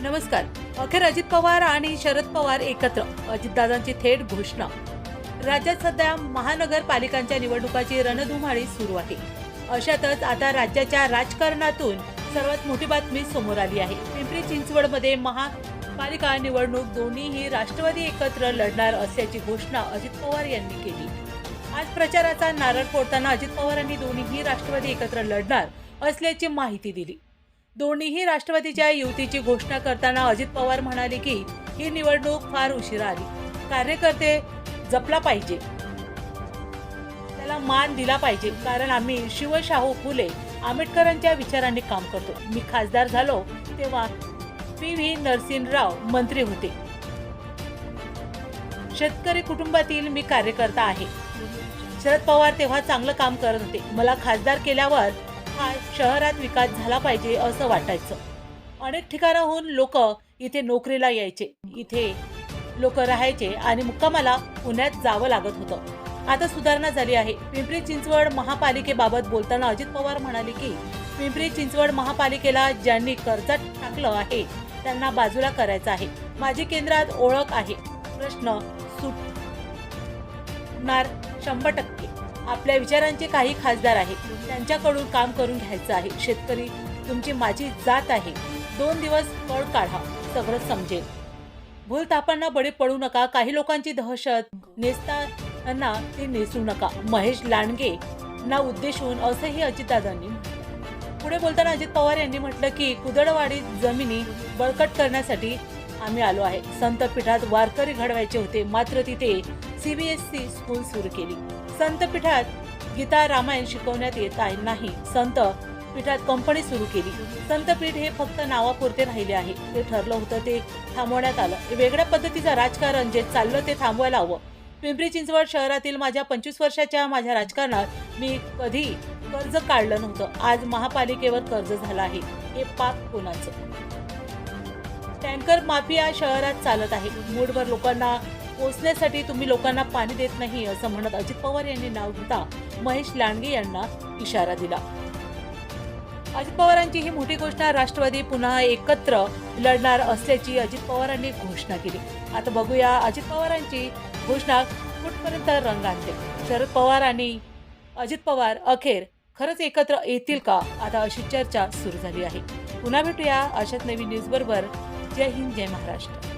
नमस्कार. अखेर अजित पवार आणि शरद पवार एकत्र. अजितदादांची थेट घोषणा. राज्यात सध्या महानगरपालिकांच्या निवडणुकाची रणधुमाळी सुरू आहे. अशातच आता राज्याच्या राजकारणातून सर्वात मोठी बातमी समोर आली आहे. पिंपरी चिंचवडमध्ये महापालिका निवडणूक दोन्हीही राष्ट्रवादी एकत्र लढणार असल्याची घोषणा अजित पवार यांनी केली. आज प्रचाराचा नारळ फोडताना अजित पवारांनी दोन्हीही राष्ट्रवादी एकत्र लढणार असल्याची माहिती दिली. दोन्हीही राष्ट्रवादीच्या युतीची घोषणा करताना अजित पवार म्हणाले की ही निवडणूक फार उशिरा आली. कार्यकर्ते जपला पाहिजे. त्याला मान दिला पाहिजे. कारण आम्ही शिवशाहू फुले आंबेडकरांच्या विचारांनी काम करतो. मी खासदार झालो तेव्हा पी व्ही नरसिंहराव मंत्री होते. शेतकरी कुटुंबातील मी कार्यकर्ता आहे. शरद पवार तेव्हा चांगलं काम करत होते. मला खासदार केल्यावर हा शहरात विकास झाला पाहिजे असं वाटायचं. अनेक ठिकाणाहून लोक इथे नोकरीला यायचे. इथे लोक राहायचे आणि मुक्कामाला पुण्यात जावं लागत होतं. आता सुधारणा झाली आहे. पिंपरी चिंचवड महापालिकेबाबत बोलताना अजित पवार म्हणाले की पिंपरी चिंचवड महापालिकेला ज्यांनी कर्जात टाकलं आहे त्यांना बाजूला करायचं आहे. माझी केंद्रात ओळख आहे. प्रश्न सुटणार शंभर टक्के. आपल्या विचारांचे काही खासदार आहेत. त्यांच्याकडून काम करून घ्यायचं आहे. शेतकरी तुमची माझी जात आहे. दोन दिवस पळ काढा. सगळं समजेल. भूलथापांना बळी पडू नका. काही लोकांची दहशत नेसताना ते नेसू नका. महेश लांडगे ना उद्देशून असंही अजितदादांनी पुढे बोलताना अजित पवार यांनी म्हटलं की कुदळवाडी जमिनी बळकट करण्यासाठी आम्ही आलो आहे. संतपीठात वारकरी घडवायचे होते. मात्र तिथे सीबीएसई स्कूल सुरू केली. संत पीठात गीता रामायण शिकवण्यात येत आहे. नाही संत पीठात कंपनी सुरू केली. संतपीठ हे फक्त नावापुरते राहिले आहे. ते ठरलं होतं ते थांबवण्यात आलं. वेगळ्या पद्धतीचं राजकारण जे चाललं ते थांबवायला हवं. पिंपरी चिंचवड शहरातील माझ्या पंचवीस वर्षाच्या माझ्या राजकारणात मी कधी कर्ज काढलं नव्हतं. आज महापालिकेवर कर्ज झालं आहे. हे पाप कोणाचं? टँकर माफिया शहरात चालत आहे. मूडवर लोकांना पोचण्यासाठी तुम्ही लोकांना पाणी देत नाही असं म्हणत अजित पवार यांनी नाव घेता महेश लांडगे यांना इशारा दिला. अजित पवारांची ही मोठी घोषणा राष्ट्रवादी पुन्हा एकत्र लढणार असल्याची अजित पवारांनी घोषणा केली. आता बघूया अजित पवारांची घोषणा कुठपर्यंत रंग आणते. शरद पवार आणि अजित पवार अखेर खरंच एकत्र येतील का? आता अशी चर्चा सुरू झाली आहे. पुन्हा भेटूया अशाच नवीन न्यूज बरोबर. जय हिंद जय महाराष्ट्र.